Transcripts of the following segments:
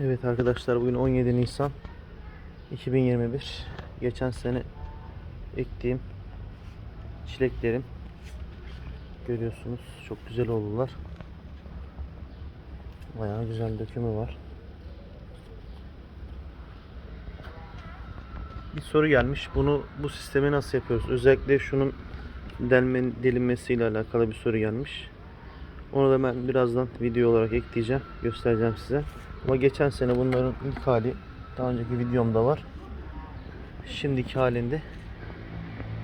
Evet arkadaşlar bugün 17 Nisan 2021. Geçen sene ektiğim çileklerim görüyorsunuz çok güzel oldular. Bayağı güzel dökümü var. Bir soru gelmiş. Bunu bu sistemi nasıl yapıyoruz? Özellikle şunun delme, delinmesiyle alakalı bir soru gelmiş. Onu da ben birazdan video olarak ekleyeceğim. Göstereceğim size. Ama geçen sene bunların ilk hali daha önceki videomda var. Şimdiki halinde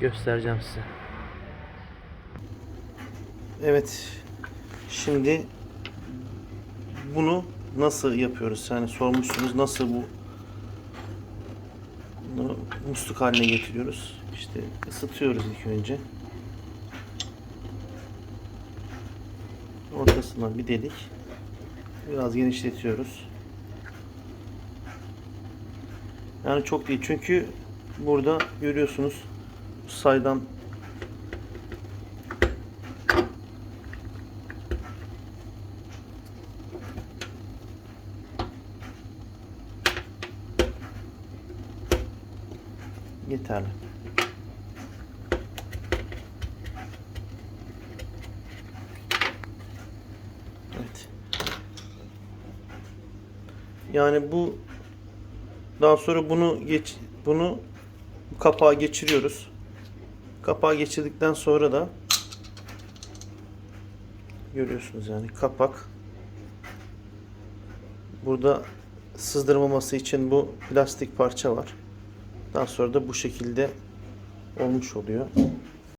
göstereceğim size. Evet. Şimdi bunu nasıl yapıyoruz? Yani sormuşsunuz nasıl bu bunu musluk haline getiriyoruz. İşte ısıtıyoruz ilk önce. Ortasından bir delik. Biraz genişletiyoruz. Yani çok değil çünkü burada görüyorsunuz saydam yeterli. Evet. Yani bu daha sonra bunu geç bunu bu kapağa geçiriyoruz. Kapağı geçirdikten sonra da görüyorsunuz yani kapak burada sızdırmaması için bu plastik parça var. Daha sonra da bu şekilde olmuş oluyor.